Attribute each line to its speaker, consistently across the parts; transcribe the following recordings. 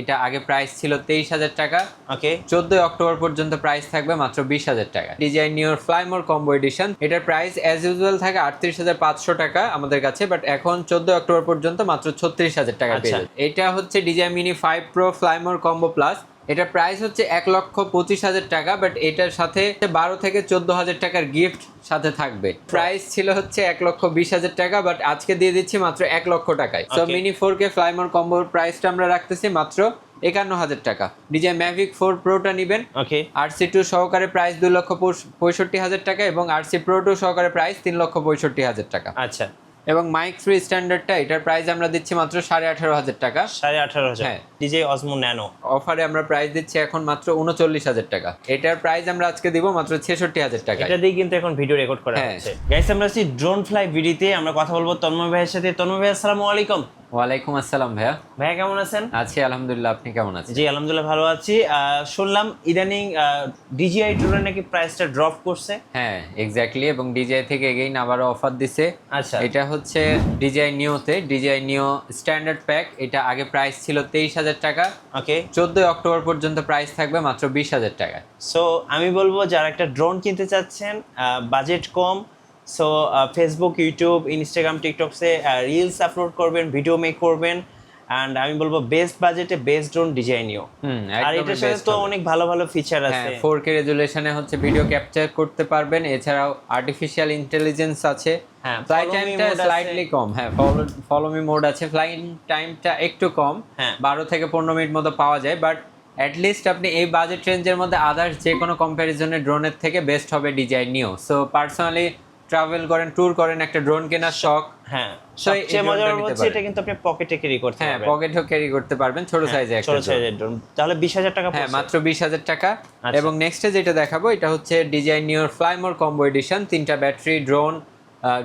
Speaker 1: এটা আগে প্রাইস ছিল তেইশ হাজার টাকা।
Speaker 2: ওকে
Speaker 1: চোদ্দই অক্টোবর পর্যন্ত প্রাইস থাকবে মাত্র বিশ হাজার টাকা। ডিজাইন নিউর ফ্লাইমোর কম্বো এডিশন এটার প্রাইস অ্যাজ ইউজুয়াল থাকে আটত্রিশ হাজার পাঁচশো টাকা আমাদের কাছে বাট এখন চোদ্দই অক্টোবর পর্যন্ত মাত্র ছত্রিশ হাজার টাকা পেয়ে
Speaker 2: আচ্ছা।
Speaker 1: এটা হচ্ছে DJI mini five pro fly more combo plus এটার প্রাইস হচ্ছে এক লক্ষ পঁচিশ হাজার টাকা বাট এটার সাথে বারো থেকে চোদ্দ হাজার টাকার গিফট সাথে থাকবে। প্রাইস ছিল হচ্ছে এক লক্ষ বিশ হাজার টাকা বাট আজকে দিয়ে দিচ্ছি মাত্র এক লক্ষ টাকায়। তো mini four K fly more কম্বোর প্রাইসটা আমরা রাখতেছি মাত্র একান্ন হাজার টাকা। ডিজাই ম্যাভিক ফোর প্রোটা নেবেন।
Speaker 2: ওকে
Speaker 1: আরসি টু সহকারে প্রাইস দুই লক্ষ পঁয়ষট্টি হাজার টাকা এবং আরসি প্রো টু সহকারে প্রাইস তিন লক্ষ পঁয়ষট্টি হাজার টাকা।
Speaker 2: আচ্ছা।
Speaker 1: এবং মাইক থ্রি স্ট্যান্ডার্ডটা এটার প্রাইস আমরা দিচ্ছি মাত্র সাড়ে আঠারো হাজার টাকা।
Speaker 2: সাড়ে আঠারো হাজার।
Speaker 1: হ্যাঁ।
Speaker 2: DJ Osmo Nano.
Speaker 1: অফারে আমরা প্রাইস দিচ্ছি এখন মাত্র উনচল্লিশ হাজার টাকা। এটার প্রাইস আমরা আজকে দিব মাত্র ছেষট্টি হাজার টাকা
Speaker 2: এটা দিয়ে কিন্তু এখন ভিডিও রেকর্ড করা
Speaker 1: হ্যাঁ।
Speaker 2: হচ্ছে। গাইস আমরা আছি ড্রোন ফ্লাই ভিডিওতে আমরা কথা বলব তন্ময় ভাইয়ের সাথে। তন্ময় ভাই আসসালামু আলাইকুম।
Speaker 1: ওয়ালাইকুম আসসালাম ভাইয়া।
Speaker 2: ভাইয়া কেমন আছেন?
Speaker 1: আছি আলহামদুলিল্লাহ আপনি কেমন আছেন?
Speaker 2: জি আলহামদুলিল্লাহ ভালো আছি। শুনলাম ইদানিং ডিজিআই ড্রোনের নাকি প্রাইসটা ড্রপ করছে।
Speaker 1: হ্যাঁ এক্স্যাক্টলি এবং ডিজাই থেকে এগেইন আবারও অফার দিছে।
Speaker 2: আচ্ছা।
Speaker 1: এটা হচ্ছে ডিজাই নিওতে ডিজাই নিও স্ট্যান্ডার্ড প্যাক এটা আগে প্রাইস ছিল তেইশ হাজার টাকা।
Speaker 2: ওকে।
Speaker 1: চোদ্দই অক্টোবর পর্যন্ত প্রাইস থাকবে মাত্র বিশ হাজার টাকা।
Speaker 2: সো আমি বলব যারা একটা ড্রোন কিনতে চাচ্ছেন বাজেট কম সো ফেসবুক ইউটিউব ইনস্টাগ্রাম টিকটকসে রিলস আপলোড করবেন ভিডিও মেক করবেন অ্যান্ড আমি বলব বেস্ট বাজেটে বেস্ট ড্রোন ডিজাইনিও
Speaker 1: হুম
Speaker 2: আর এটার সাথে তো অনেক ভালো ভালো ফিচার
Speaker 1: হ্যাঁ
Speaker 2: আছে।
Speaker 1: ফোর কে রেজুলেশনে হচ্ছে ভিডিও ক্যাপচার করতে পারবেন এছাড়াও আর্টিফিশিয়াল ইন্টেলিজেন্স আছে।
Speaker 2: হ্যাঁ,
Speaker 1: ফ্লাই টাইমটা স্লাইটলি কম হ্যাঁ ফলো মি মোড আছে। ফ্লাইং টাইমটা একটু কম
Speaker 2: হ্যাঁ।
Speaker 1: বারো থেকে পনেরো মিনিট মতো পাওয়া যায় বাট অ্যাটলিস্ট আপনি এই বাজেট রেঞ্জের মধ্যে আদার্স যে কোনো কম্প্যারিজনে ড্রোনের থেকে বেস্ট হবে DJI Neo so personally travel করেন ট্যুর করেন একটা ড্রোন কেনার শখ।
Speaker 2: হ্যাঁ সবচেয়ে মজার হচ্ছে এটা কিন্তু আপনি পকেটে ক্যারি করতে
Speaker 1: হ্যাঁ পকেটও ক্যারি করতে পারবেন ছোট সাইজে একটা
Speaker 2: ছোট সাইজের ড্রোন তাহলে বিশ হাজার টাকা
Speaker 1: হ্যাঁ মাত্র বিশ হাজার টাকা।
Speaker 2: আচ্ছা।
Speaker 1: এবং নেক্সটে যেটা দেখাবো এটা হচ্ছে DJI Neo Fly More combo edition তিনটা ব্যাটারি ড্রোন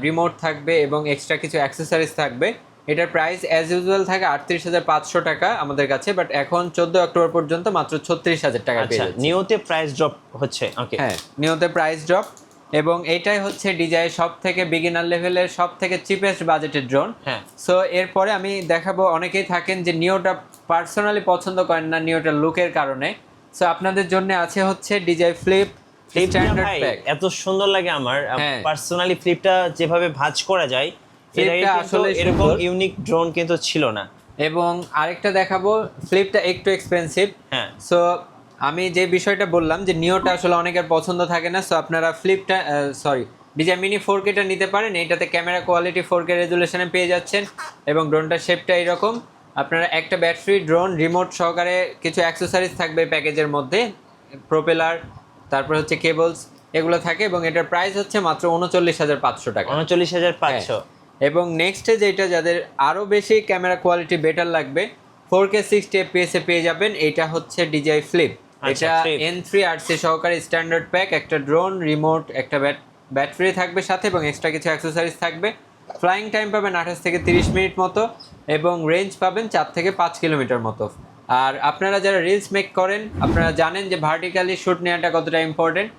Speaker 1: রিমোট থাকবে এবং এক্সট্রা কিছু অ্যাক্সেসরিজ থাকবে। এটার প্রাইস অ্যাজ ইউজুয়াল থাকে আটত্রিশ হাজার পাঁচশো টাকা আমাদের কাছে বাট এখন চোদ্দ অক্টোবর পর্যন্ত মাত্র ছত্রিশ হাজার টাকা।
Speaker 2: নিওতে প্রাইস ড্রপ হচ্ছে ওকে
Speaker 1: হ্যাঁ নিয়তে প্রাইস ড্রপ এবং এটাই হচ্ছে ডিজাই সব থেকে বিগিনার লেভেলের সব থেকে চিপেস্ট বাজেটের ড্রোন
Speaker 2: হ্যাঁ।
Speaker 1: সো এরপরে আমি দেখাবো অনেকেই থাকেন যে নিওটা পার্সোনালি পছন্দ করেন না নিওটার লুকের কারণে। সো আপনাদের জন্য আছে হচ্ছে ডিজাই ফ্লিপ
Speaker 2: ফ্লিপটা
Speaker 1: স্ট্যান্ডার্ড প্যাক
Speaker 2: এত সুন্দর লাগে আমার।
Speaker 1: হ্যাঁ।
Speaker 2: পার্সোনালি ফ্লিপটা যেভাবে ভাঁজ করা যায় কিন্তু
Speaker 1: আসলে
Speaker 2: এরকম ইউনিক ড্রোন কিন্তু ছিল না।
Speaker 1: এবং আরেকটা দেখাবো ফ্লিপটা একটু এক্সপেন্সিভ
Speaker 2: হ্যাঁ।
Speaker 1: সো আমি যে বিষয়টা বললাম যে নিওটা আসলে অনেকের পছন্দ থাকে না সো আপনারা ফ্লিপটা সরি ডিজাই মিনি ফোর কেটা নিতে পারেন। এইটাতে ক্যামেরা কোয়ালিটি ফোর কে রেজুলেশনে পেয়ে যাচ্ছেন এবং ড্রোনটার শেপটা এরকম। আপনারা একটা ব্যাটারি ড্রোন রিমোট সহকারে কিছু অ্যাক্সেসরিজ থাকবে প্যাকেজের মধ্যে প্রোপেলার তারপর হচ্ছে কেবলস এগুলো থাকে এবং এটার প্রাইস হচ্ছে মাত্র উনচল্লিশ হাজার পাঁচশো টাকা।
Speaker 2: উনচল্লিশ হাজার পাঁচশো।
Speaker 1: এবং নেক্সটে যেটা যাদের আরও বেশি ক্যামেরা কোয়ালিটি বেটার লাগবে ফোর কে সিক্সটি এফপিএস পেয়ে যাবেন এটা হচ্ছে ডিজাই ফ্লিপ এটা
Speaker 2: Flip।
Speaker 1: N three R C সহকারে স্ট্যান্ডার্ড প্যাক একটা ড্রোন রিমোট একটা ব্যাটারি থাকবে সাথে এবং এক্সট্রা কিছু অ্যাক্সেসরিজ থাকবে। ফ্লাইং টাইম পাবেন আঠাশ থেকে তিরিশ মিনিট মতো এবং রেঞ্জ পাবেন চার থেকে পাঁচ কিলোমিটার মতো। আর আপনারা যারা রিলস মেক করেন আপনারা জানেন যে ভার্টিক্যালি শ্যুট নেওয়াটা কতটা ইম্পর্টেন্ট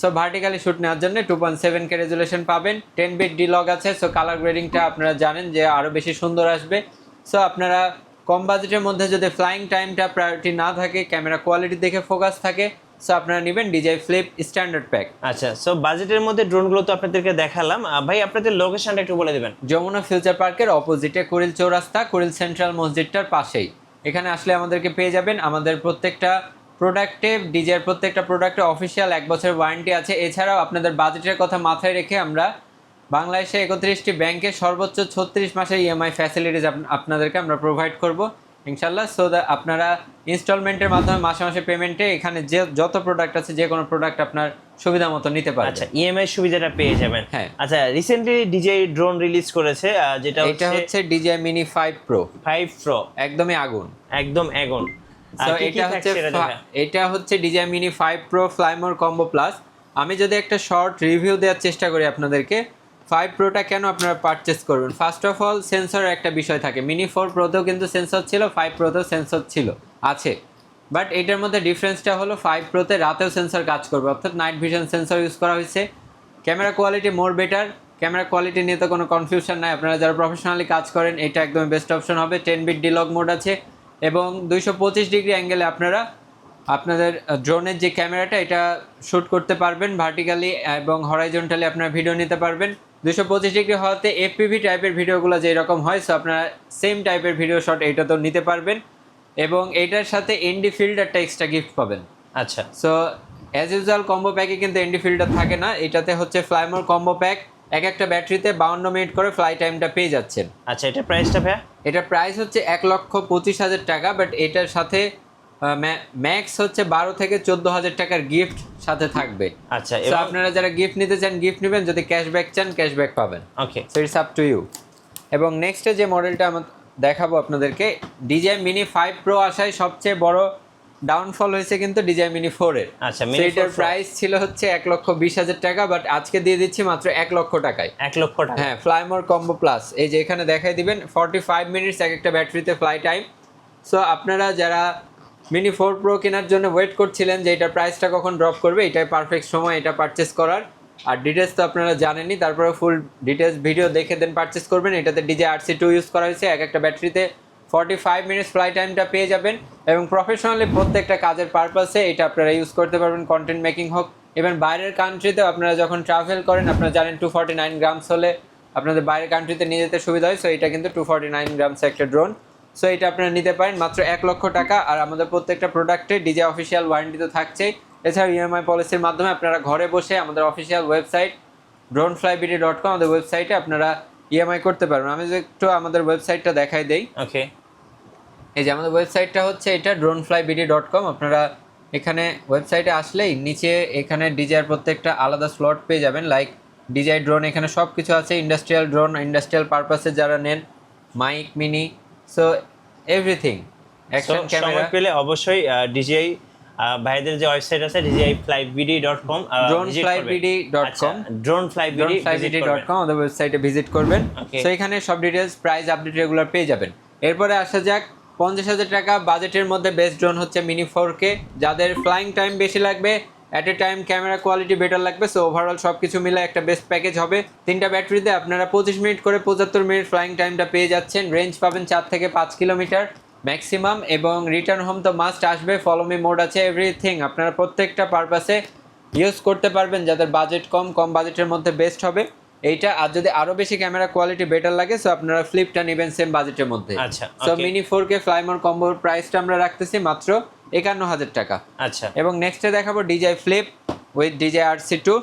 Speaker 1: সো ভার্টিক্যালি শ্যুট নেওয়ার জন্য two point seven K resolution পাবেন টেন বিট ডিলগ আছে সো কালার গ্রেডিংটা আপনারা জানেন যে আরও বেশি সুন্দর আসবে। সো আপনারা কম বাজেটের মধ্যে যদি ফ্লাইং টাইমটা প্রায়োরিটি না থাকে ক্যামেরা কোয়ালিটি দেখে ফোকাস থাকে সো আপনারা নেবেন ডিজাই ফ্লিপ স্ট্যান্ডার্ড প্যাক
Speaker 2: আচ্ছা সো বাজেটের মধ্যে ড্রোনগুলো তো আপনাদেরকে দেখালাম। ভাই আপনাদের লোকেশনটা একটু বলে দেবেন।
Speaker 1: যমুনা ফিউচার পার্কের অপোজিটে কুড়িল চৌরাস্তা কুড়িল সেন্ট্রাল মসজিদটার পাশেই। এখানে আসলে আমাদেরকে পেয়ে যাবেন আমাদের প্রত্যেকটা প্রোডাক্টে ডিজের প্রত্যেকটা প্রোডাক্টে অফিসিয়াল এক বছর ওয়ারেন্টি আছে। এছাড়াও আপনাদের বাজেটের কথা মাথায় রেখে আমরা বাংলাদেশে একত্রিশটি ব্যাংকে সর্বোচ্চ ছত্রিশ মাসের ইএমআই ফ্যাসিলিটিস আপনাদেরকে আমরা প্রোভাইড করব। ইনশাল্লাহ সো দ্য আপনারা ইনস্টলমেন্টের মাধ্যমে মাসে মাসে পেমেন্টে এখানে যে যত প্রোডাক্ট আছে যে কোনো প্রোডাক্ট আপনার সুবিধা মতো নিতে পারবেন।
Speaker 2: আচ্ছা ইএমআই সুবিধাটা পেয়ে যাবেন।
Speaker 1: হ্যাঁ।
Speaker 2: আচ্ছা রিসেন্টলি ডিজে ড্রোন রিলিজ করেছে যেটা
Speaker 1: এটা
Speaker 2: হচ্ছে
Speaker 1: DJI mini five pro
Speaker 2: five pro
Speaker 1: একদমই আগুন।
Speaker 2: একদম এগন
Speaker 1: So, এটা হচ্ছে এটা হচ্ছে DJI mini five pro fly more combo plus আমি যদি একটা শর্ট রিভিউ দেওয়ার চেষ্টা করি আপনাদেরকে ফাইভ প্রোটা কেন আপনারা পারচেস করবেন? ফার্স্ট অফ অল সেন্সরের একটা বিষয় থাকে। মিনি ফোর প্রোতেও কিন্তু সেন্সর ছিল ফাইভ প্রোতেও সেন্সর ছিল, আছে। বাট এটার মধ্যে ডিফারেন্সটা হলো ফাইভ প্রোতে রাতেও সেন্সর কাজ করবে। অর্থাৎ নাইট ভিশন সেন্সর ইউজ করা হয়েছে। Camera quality more better camera quality নিয়ে তো কোনো কনফিউশন নাই। আপনারা যারা প্রফেশনালি কাজ করেন, এটা একদম বেস্ট অপশন হবে। Ten bit D log mode আছে এবং দুইশো পঁচিশ ডিগ্রি অ্যাঙ্গেলে আপনারা আপনাদের ড্রোনের যে ক্যামেরাটা এটা শ্যুট করতে পারবেন। ভার্টিক্যালি এবং হরাইজন্টালি আপনারা ভিডিও নিতে পারবেন। দুশো পঁচিশ ডিগ্রি হওয়াতে এফপিভি টাইপের ভিডিওগুলো যেরকম হয় সো আপনারা সেম টাইপের ভিডিও শট এটা তো নিতে পারবেন। এবং এটার সাথে এনডি ফিল্ডারটা এক্সট্রা গিফট পাবেন।
Speaker 2: আচ্ছা।
Speaker 1: সো অ্যাজ ইউজুয়াল কম্বো প্যাকে কিন্তু এনডি ফিল্টার থাকে না। এটাতে হচ্ছে ফ্লাইমোর কম্বো প্যাক এক একটা ব্যাটারিতে বাউন্ন মিনিট করে ফ্লাই টাইমটা পেয়ে যাচ্ছেন।
Speaker 2: আচ্ছা এটা প্রাইসটা ভাইয়া?
Speaker 1: এটা প্রাইস হচ্ছে এক লক্ষ পঁচিশ হাজার টাকা বাট এটার সাথে ম্যাক্স হচ্ছে বারো থেকে চোদ্দ হাজার টাকার গিফট সাথে থাকবে।
Speaker 2: আচ্ছা
Speaker 1: So,
Speaker 2: এবং
Speaker 1: আপনারা যারা গিফট নিতে চান গিফট নেবেন যদি ক্যাশব্যাক চান ক্যাশব্যাক পাবেন।
Speaker 2: Okay
Speaker 1: so it's up to you এবং নেক্সটে যে মডেলটা আমার দেখাবো আপনাদেরকে ডিজাই মিনি ফাইভ প্রো আসায় সবচেয়ে বড় ডাউনফল হয়েছে কিন্তু ডিজাই মিনি ফোরের
Speaker 2: আচ্ছা,
Speaker 1: সেইটার প্রাইস ছিল হচ্ছে এক লক্ষ বিশ হাজার টাকা বাট আজকে দিয়ে দিচ্ছি মাত্র এক লক্ষ টাকায়।
Speaker 2: এক লক্ষ টাকা।
Speaker 1: হ্যাঁ ফ্লাইমোর কম্বো প্লাস এই যে এখানে দেখাই দিবেন ফর্টি ফাইভ মিনিটস এক একটা ব্যাটারিতে ফ্লাই টাইম সো আপনারা যারা মিনি ফোর প্রো কেনার জন্য ওয়েট করছিলেন যে এটার প্রাইসটা কখন ড্রপ করবে, এটাই পারফেক্ট সময়, এটা পারচেস করার। আর ডিটেলস তো আপনারা জানেনই তারপরে ফুল ডিটেলস ভিডিও দেখে দেন পারচেস করবেন। এটাতে ডিজে আরসি টু ইউজ করা হয়েছে, এক একটা ব্যাটারিতে ফর্টি ফাইভ মিনিটস ফ্লাই টাইমটা পেয়ে যাবেন। এবং প্রফেশনালি প্রত্যেকটা কাজের পারপাসে এটা আপনারা ইউজ করতে পারবেন কন্টেন্ট মেকিং হোক। ইভেন বাইরের কান্ট্রিতে আপনারা যখন ট্রাভেল করেন, আপনারা জানেন টু ফর্টি নাইন গ্রামস হলে আপনাদের বাইরের কান্ট্রিতে নিয়ে যেতে সুবিধা হয়। সো এটা কিন্তু টু ফর্টি নাইন গ্রামস একটা ড্রোন সো এটা আপনারা নিতে পারেন মাত্র এক লক্ষ টাকা। আর আমাদের প্রত্যেকটা প্রোডাক্টে ডিজে অফিসিয়াল ওয়ারেন্টি তো থাকছেই। এছাড়াও ইএমআই পলিসির মাধ্যমে আপনারা ঘরে বসে আমাদের official website drone fly BD dot com আমাদের ওয়েবসাইটে আপনারা ইএমআই করতে পারবেন। আমি একটু আমাদের ওয়েবসাইটটা দেখাই দেই।
Speaker 2: ওকে
Speaker 1: এই যে আমাদের ওয়েবসাইটটা হচ্ছে এটা drone fly BD dot com আপনারা এখানে ওয়েবসাইটে আসলেই নিচে এখানে ডিজাইয়ের প্রত্যেকটা আলাদা স্লট পেয়ে যাবেন। লাইক ডিজাই ড্রোন এখানে সব কিছু আছে। ইন্ডাস্ট্রিয়াল ড্রোন ইন্ডাস্ট্রিয়াল পারপাসে যারা নেন mic mini so everything action camera
Speaker 2: পেলে অবশ্যই ডিজিআই ভাইদের যে ওয়েবসাইট আছে DJI fly BD dot com
Speaker 1: DroneflyBD.com
Speaker 2: drone fly BD
Speaker 1: drone fly BD dot com আমাদের ওয়েবসাইটে ভিজিট করবেন।
Speaker 2: Okay.
Speaker 1: সো এখানে সব ডিটেলস প্রাইস আপডেট রেগুলার পেয়ে যাবেন। এরপরে আসা যাক পঞ্চাশ হাজার টাকা বাজেটের মধ্যে বেস্ট ড্রোন হচ্ছে মিনি ফোর কে যাদের ফ্লাইং টাইম বেশি লাগবে at a time camera quality better লাগবে সো ওভারঅল সব কিছু মিলে একটা বেস্ট প্যাকেজ হবে। তিনটা ব্যাটারিতে আপনারা পঁচিশ মিনিট করে পঁচাত্তর মিনিট ফ্লাইং টাইমটা পেয়ে যাচ্ছেন। রেঞ্জ পাবেন চার থেকে পাঁচ কিলোমিটার ম্যাক্সিমাম এবং রিটার্ন হোম তো মাস্ট আসবে। ফলোমি মোড আছে এভরিথিং আপনারা প্রত্যেকটা পারপাসে ইউজ করতে পারবেন যাদের বাজেট কম কম বাজেটের মধ্যে বেস্ট হবে। এইটা আর যদি আরও বেশি ক্যামেরা কোয়ালিটি বেটার লাগে সো আপনারা ফ্লিপটা নেবেন সেম বাজেটের মধ্যে।
Speaker 2: আচ্ছা,
Speaker 1: so mini four K fly more কম্বোর প্রাইসটা আমরা রাখতেছি মাত্র একান্ন হাজার টাকা।
Speaker 2: আচ্ছা।
Speaker 1: এবং নেক্সটে দেখাবো DJI flip with DJI R C two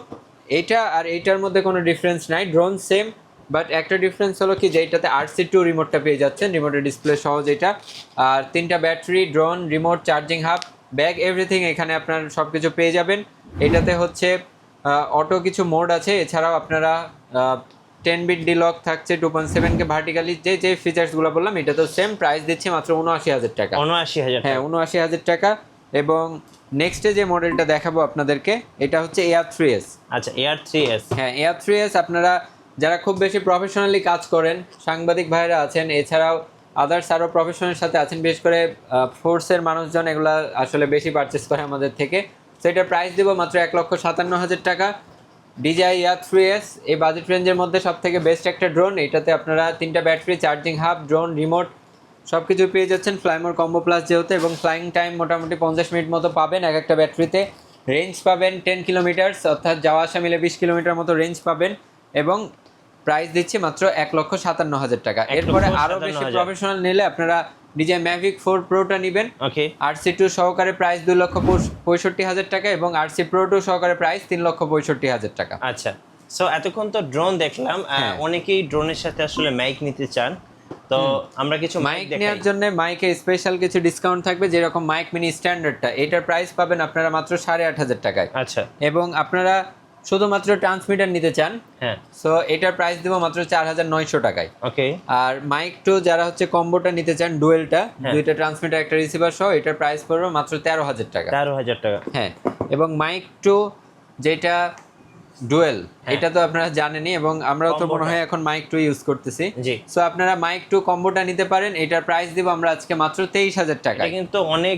Speaker 1: এইটা আর এইটার মধ্যে কোনো ডিফারেন্স নাই ড্রোন সেম বাট একটা ডিফারেন্স হলো কি যে এইটাতে আর সি টু রিমোটটা পেয়ে যাচ্ছেন রিমোটের ডিসপ্লে সহজ এটা। আর তিনটা battery drone remote charging hub bag everything এখানে আপনার সব কিছু পেয়ে যাবেন। এটাতে হচ্ছে অটো কিছু মোড আছে এছাড়াও আপনারা টেন বিট ডিলক থাকছে টু পয়েন্ট সেভেনকে ভার্টিক্যালি যে যে ফিচার্সগুলো বললাম এটা তো সেম প্রাইস দিচ্ছি মাত্র উনআশি হাজার টাকা।
Speaker 2: উনআশি হাজার
Speaker 1: হ্যাঁ উনআশি হাজার টাকা। এবং নেক্সটে যে মডেলটা দেখাবো আপনাদেরকে এটা হচ্ছে এয়ার থ্রি এস
Speaker 2: আচ্ছা এয়ার থ্রি এস
Speaker 1: হ্যাঁ এয়ার থ্রি এস আপনারা যারা খুব বেশি প্রফেশনালি কাজ করেন সাংবাদিক ভাইরা আছেন এছাড়াও আদার্স আরও প্রফেশনের সাথে আছেন বিশেষ করে ফোর্সের মানুষজন এগুলা আসলে বেশি পারচেস করে আমাদের থেকে। এটার প্রাইস দেবো মাত্র এক লক্ষ সাতান্ন হাজার টাকা। ডিজাই ইয়ার থ্রি এস এই বাজেট রেঞ্জের মধ্যে সব থেকে বেস্ট একটা ড্রোন এটাতে আপনারা তিনটা battery charging hub drone remote সব কিছু পেয়ে যাচ্ছেন। ফ্লাইমোর কম্বো প্লাস যেহেতু এবং ফ্লাইং টাইম মোটামুটি পঞ্চাশ মিনিট মতো পাবেন এক একটা ব্যাটারিতে রেঞ্জ পাবেন টেন কিলোমিটার্স অর্থাৎ যাওয়া আসা মিলে বিশ কিলোমিটার মতো রেঞ্জ পাবেন এবং প্রাইস দিচ্ছি মাত্র এক লক্ষ সাতান্ন হাজার টাকা। এরপরে আরও বেশি প্রফেশনাল নিলে আপনারা ডিজে ম্যাভিক ফোর প্রোটা নেবেন।
Speaker 2: ওকে
Speaker 1: আর সি টু সহকারে প্রাইস দুই লক্ষ পঁয়ষট্টি হাজার টাকা এবং আর সি প্রো টু সহকারে প্রাইস তিন লক্ষ পঁয়ষট্টি হাজার টাকা।
Speaker 2: আচ্ছা। সো এতক্ষণ তো ড্রোন দেখলাম
Speaker 1: হ্যাঁ।
Speaker 2: অনেকেই ড্রোনের সাথে আসলে মাইক নিতে চান। তো আমরা কিছু
Speaker 1: মাইক
Speaker 2: মাইক
Speaker 1: নেওয়ার জন্য মাইকে স্পেশাল কিছু ডিসকাউন্ট থাকবে যেরকম মাইক মিনি স্ট্যান্ডার্ডটা এটার প্রাইস পাবেন আপনারা মাত্র সাড়ে আট হাজার টাকায়।
Speaker 2: আচ্ছা।
Speaker 1: এবং আপনারা শুধুমাত্র ট্রান্সমিটার নিতে চান
Speaker 2: হ্যাঁ।
Speaker 1: সো এটার প্রাইস দেবো মাত্র চার হাজার নয়শো টাকায়।
Speaker 2: ওকে
Speaker 1: আর মাইক টু যারা হচ্ছে কম্বোটা নিতে চান ডুয়েলটা
Speaker 2: হ্যাঁ।
Speaker 1: দুইটা ট্রান্সমিটার একটা রিসিভার সহ এটার প্রাইস পড়বে মাত্র তেরো হাজার টাকা।
Speaker 2: তেরো হাজার টাকা।
Speaker 1: হ্যাঁ এবং মাইক টু যেটা ডুয়েল
Speaker 2: হ্যাঁ।
Speaker 1: এটা তো আপনারা জানেনই এবং আমরাও তো মনে হয় এখন মাইক টু ইউজ করতেছি। সো আপনারা মাইক টু কম্বোটা নিতে পারেন এটার প্রাইস দিব আমরা আজকে মাত্র তেইশ হাজার টাকা
Speaker 2: কিন্তু অনেক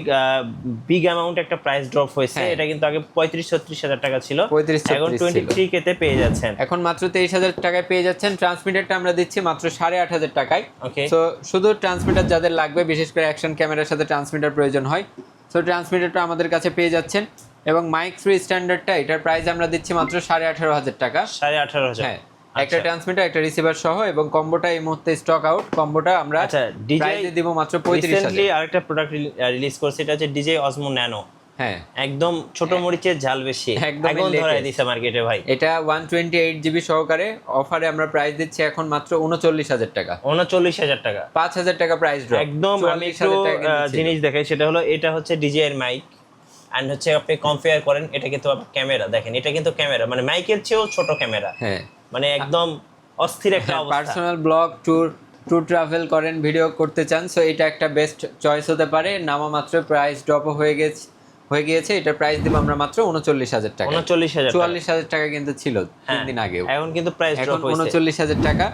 Speaker 2: বিগ অ্যামাউন্ট একটা প্রাইস ড্রপ হয়েছে
Speaker 1: হ্যাঁ।
Speaker 2: এটা কিন্তু আগে পঁয়ত্রিশ ছত্রিশ হাজার টাকা ছিল
Speaker 1: 35
Speaker 2: এখন
Speaker 1: 36
Speaker 2: টোয়েন্টি। থ্রি কেতে পেয়ে যাচ্ছেন।
Speaker 1: এখন মাত্র তেইশ হাজার টাকায় পেয়ে যাচ্ছেন ট্রান্সমিটারটা আমরা দিচ্ছি মাত্র সাড়ে আট হাজার টাকায়।
Speaker 2: ওকে।
Speaker 1: সো শুধু ট্রান্সমিটার যাদের লাগবে বিশেষ করে অ্যাকশন ক্যামেরার সাথে ট্রান্সমিটার প্রয়োজন হয়। সো ট্রান্সমিটারটা আমাদের কাছে পেয়ে যাচ্ছেন। এবং মাইক থ্রি স্ট্যান্ডার্ডটা এটার প্রাইস আমরা দিচ্ছি মাত্র সাড়ে আঠারো হাজার টাকা।
Speaker 2: সাড়ে আঠারো হাজার।
Speaker 1: হ্যাঁ একটা
Speaker 2: আচ্ছা।
Speaker 1: ট্রান্সমিটার একটা রিসিভার সহ এবং কম্বোটা এই মুহূর্তে স্টক আউট কম্বোটা আমরা
Speaker 2: আচ্ছা ডিজে
Speaker 1: দিব মাত্র পঁয়ত্রিশ
Speaker 2: রিসেন্টলি
Speaker 1: হাজার
Speaker 2: আরেকটা প্রোডাক্ট রিলিজ করছে এটা হচ্ছে ডিজে অসমো ন্যানো
Speaker 1: হ্যাঁ।
Speaker 2: একদম ছোট মরিচের ঝাল বেশি। একদম ধরাই দিছে মার্কেটে ভাই।
Speaker 1: এটা ওয়ান টোয়েন্টি এইট জিবি সহকারে অফারে আমরা প্রাইস দিচ্ছি এখন মাত্র উনচল্লিশ হাজার টাকা।
Speaker 2: উনচল্লিশ হাজার টাকা।
Speaker 1: পাঁচ হাজার টাকা প্রাইস ড্রপ
Speaker 2: একদম আমি একটু জিনিস দেখাই সেটা হলো এটা হচ্ছে ডিজে এর মাইক অ্যান্ড হচ্ছে আপনি কম্পেয়ার করেন এটা কিন্তু ক্যামেরা দেখেন এটা কিন্তু ক্যামেরা মানে মাইকের চেয়েও ছোট ক্যামেরা
Speaker 1: হ্যাঁ।
Speaker 2: মানে একদম অস্থির একটা অবস্থা।
Speaker 1: Personal vlog tour tour travel করেন ভিডিও করতে চান সো এটা একটা বেস্ট চয়েস হতে পারে। নামা মাত্র প্রাইস ড্রপ হয়ে গেছে হয়ে গিয়েছে এটার প্রাইস দিব আমরা মাত্র উনচল্লিশ হাজার টাকা।
Speaker 2: উনচল্লিশ হাজার টাকা।
Speaker 1: চুয়াল্লিশ হাজার টাকা কিন্তু ছিল তিন
Speaker 2: হ্যাঁ,
Speaker 1: দিন আগে
Speaker 2: এখন কিন্তু প্রাইস
Speaker 1: এখন
Speaker 2: ড্রপ হয়েছে।
Speaker 1: উনচল্লিশ হাজার টাকা।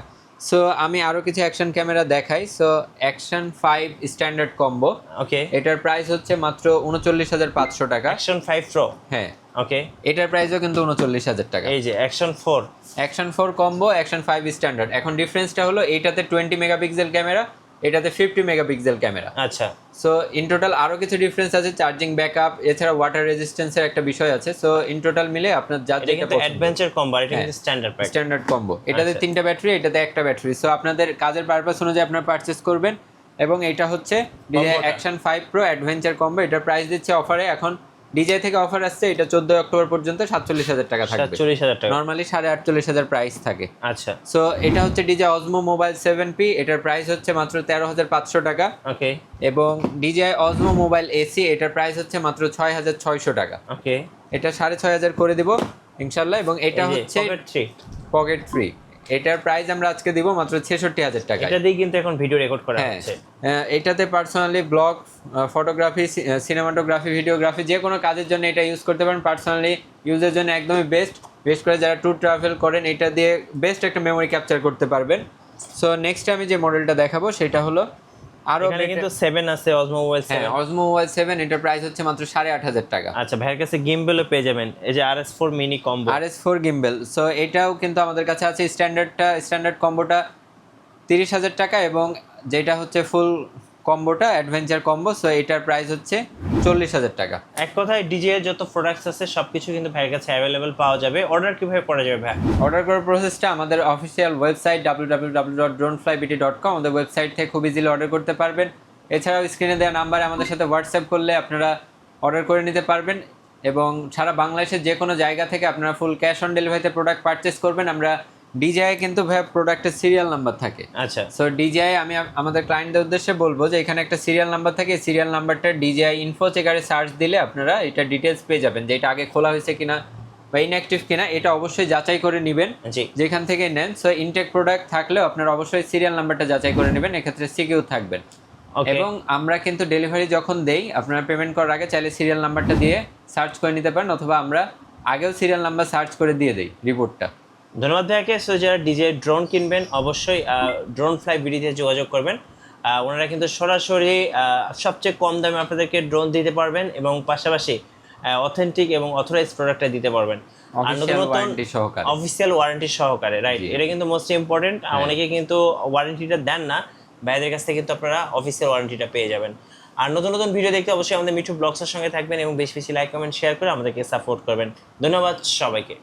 Speaker 1: সো আমি আরও কিছু অ্যাকশন ক্যামেরা দেখাই। So action five standard combo
Speaker 2: okay
Speaker 1: এটার প্রাইস হচ্ছে মাত্র উনচল্লিশ হাজার পাঁচশো টাকা।
Speaker 2: অ্যাকশন ফাইভ প্রো
Speaker 1: হ্যাঁ।
Speaker 2: ওকে
Speaker 1: এটার প্রাইসও কিন্তু উনচল্লিশ হাজার টাকা।
Speaker 2: এই যে action four
Speaker 1: action four combo action five standard এখন ডিফারেন্সটা হলো এইটাতে টোয়েন্টি মেগাপিক্সেল ক্যামেরা এটাতে ফিফটি মেগাপিক্সেল ক্যামেরা
Speaker 2: আচ্ছা।
Speaker 1: সো ইন টোটাল আরও কিছু ডিফারেন্স আছে চার্জিং ব্যাকআপ এছাড়া ওয়াটার রেজিস্ট্যান্সের একটা বিষয় আছে। সো ইন টোটাল মিলে আপনার যা যেটা
Speaker 2: অ্যাডভেঞ্চার কম্বার এটা কিন্তু স্ট্যান্ডার্ড প্যাক
Speaker 1: স্ট্যান্ডার্ড কম্বো এটাতে
Speaker 2: আচ্ছা।
Speaker 1: তিনটা ব্যাটারি এটাতে একটা ব্যাটারি সো আপনাদের কাজের পারপাস অনুযায়ী আপনারা পারচেস করবেন। এবং এটা হচ্ছে action five pro adventure combo এটার প্রাইস দিচ্ছে অফারে এখন ডিজে থেকে অফার আসছে এটা চোদ্দোই অক্টোবর পর্যন্ত সাতচল্লিশ হাজার টাকা থাকবে।
Speaker 2: সাতচল্লিশ হাজার টাকা।
Speaker 1: নর্মালি সাড়ে আটচল্লিশ হাজার প্রাইস থাকে।
Speaker 2: আচ্ছা।
Speaker 1: সো এটা হচ্ছে DJI Osmo mobile seven P এটার প্রাইস হচ্ছে মাত্র তেরো হাজার পাঁচশো টাকা।
Speaker 2: ওকে।
Speaker 1: এবং ডিজে অজমো মোবাইল এসি এটার প্রাইস হচ্ছে মাত্র ছয় হাজার ছয়শো টাকা।
Speaker 2: ওকে।
Speaker 1: এটা সাড়ে ছয় হাজার করে দিব ইনশাল্লাহ এবং এটা হচ্ছে
Speaker 2: পকেট থ্রি
Speaker 1: পকেট ফ্রি এটার প্রাইস আমরা আজকে দিব মাত্র ছেষট্টি হাজার টাকা
Speaker 2: এটা দিয়ে কিন্তু এখন ভিডিও রেকর্ড করা
Speaker 1: হ্যাঁ
Speaker 2: হচ্ছে।
Speaker 1: এটাতে personally vlog photography cinematography videography যে কোনো কাজের জন্য এটা ইউজ করতে পারেন। পার্সোনালি ইউজের জন্য একদমই বেস্ট বেস্ট করে যারা ট্যুর ট্রাভেল করেন এটা দিয়ে বেস্ট একটা মেমোরি ক্যাপচার করতে পারবেন। সো নেক্সট আমি যে মডেলটা দেখাবো সেটা হলো
Speaker 2: আরও কিন্তু সেভেন আছে অজমো মোবাইল
Speaker 1: হ্যাঁ
Speaker 2: সেভেন
Speaker 1: অজমো মোবাইল সেভেন এটার প্রাইস হচ্ছে মাত্র সাড়ে আট হাজার টাকা।
Speaker 2: আচ্ছা ভাইয়ের কাছে গিম্বেলও পেয়ে যাবেন। এই যে R S four mini combo
Speaker 1: R S four gimbal so এটাও কিন্তু আমাদের কাছে আছে স্ট্যান্ডার্ডটা স্ট্যান্ডার্ড কম্বোটা তিরিশ হাজার টাকা এবং যেটা হচ্ছে ফুল কম্বোটা অ্যাডভেঞ্চার কম্বো সো এটার প্রাইস হচ্ছে চল্লিশ হাজার টাকা।
Speaker 2: এক কথায় ডিজে এর যত প্রোডাক্টস আছে সবকিছু কিন্তু ভাইয়ের কাছে অ্যাভেলেবেল পাওয়া যাবে। অর্ডার কীভাবে করা যাবে ভাই?
Speaker 1: অর্ডার করার প্রসেসটা আমাদের official website W W W dot drone fly BT dot com আমাদের ওয়েবসাইট থেকে খুব ইজিলি অর্ডার করতে পারবেন। এছাড়াও স্ক্রিনে দেওয়া নাম্বারে আমাদের সাথে হোয়াটসঅ্যাপ করলে আপনারা অর্ডার করে নিতে পারবেন। এবং সারা বাংলাদেশের যে কোনো জায়গা থেকে আপনারা ফুল ক্যাশ অন ডেলিভারিতে প্রোডাক্ট পারচেস করবেন। আমরা ডিজাই কিন্তু ভাই প্রোডাক্টের সিরিয়াল নাম্বার থাকে।
Speaker 2: আচ্ছা।
Speaker 1: সো ডিজিআই আমি আম- আমাদের ক্লায়েন্টদের উদ্দেশ্যে বলব যে এখানে একটা সিরিয়াল নাম্বার থাকে। সিরিয়াল নাম্বারটা ডিজিআই ইনফো চেকারে সার্চ দিলে আপনারা এটা ডিটেলস পেয়ে যাবেন যে এটা আগে খোলা হয়েছে কিনা বা ইনঅ্যাক্টিভ কিনা এটা অবশ্যই যাচাই করে নেবেন।
Speaker 2: জি।
Speaker 1: যেখান থেকে নেন। সো ইনটেক প্রোডাক্ট থাকলেও আপনারা অবশ্যই সিরিয়াল নাম্বারটা যাচাই করে নেবেন। এক্ষেত্রে সিকিউর থাকবেন। এবং আমরা কিন্তু ডেলিভারি যখন দেই আপনারা পেমেন্ট করার আগে চাইলে সিরিয়াল নাম্বারটা দিয়ে সার্চ করে নিতে পারেন অথবা আমরা আগেও সিরিয়াল নাম্বার সার্চ করে দিয়ে দিই রিপোর্টটা
Speaker 2: ধন্যবাদ ভাইয়াকে। সো যারা ডিজে ড্রোন কিনবেন অবশ্যই ড্রোন ফ্লাই বিডিতে যোগাযোগ করবেন। ওনারা কিন্তু সরাসরি সবচেয়ে কম দামে আপনাদেরকে ড্রোন দিতে পারবেন এবং পাশাপাশি অথেন্টিক এবং অথরাইজ প্রোডাক্টটা দিতে পারবেন। আর নতুন
Speaker 1: অফিসিয়াল
Speaker 2: নতুন
Speaker 1: ওয়ারেন্টি সহকারে।
Speaker 2: অফিসিয়াল ওয়ারেন্টি সহকারে রাইট এটা কিন্তু মোস্ট ইম্পর্টেন্ট অনেকে কিন্তু ওয়ারেন্টিটা দেন না। ভাইদের কাছ থেকে কিন্তু আপনারা অফিসিয়াল ওয়ারেন্টিটা পেয়ে যাবেন। আর নতুন নতুন ভিডিও দেখতে অবশ্যই আমাদের মিঠু ব্লগসের সঙ্গে থাকবেন এবং বেশি বেশি লাইক কমেন্ট শেয়ার করে আমাদেরকে সাপোর্ট করবেন। ধন্যবাদ সবাইকে।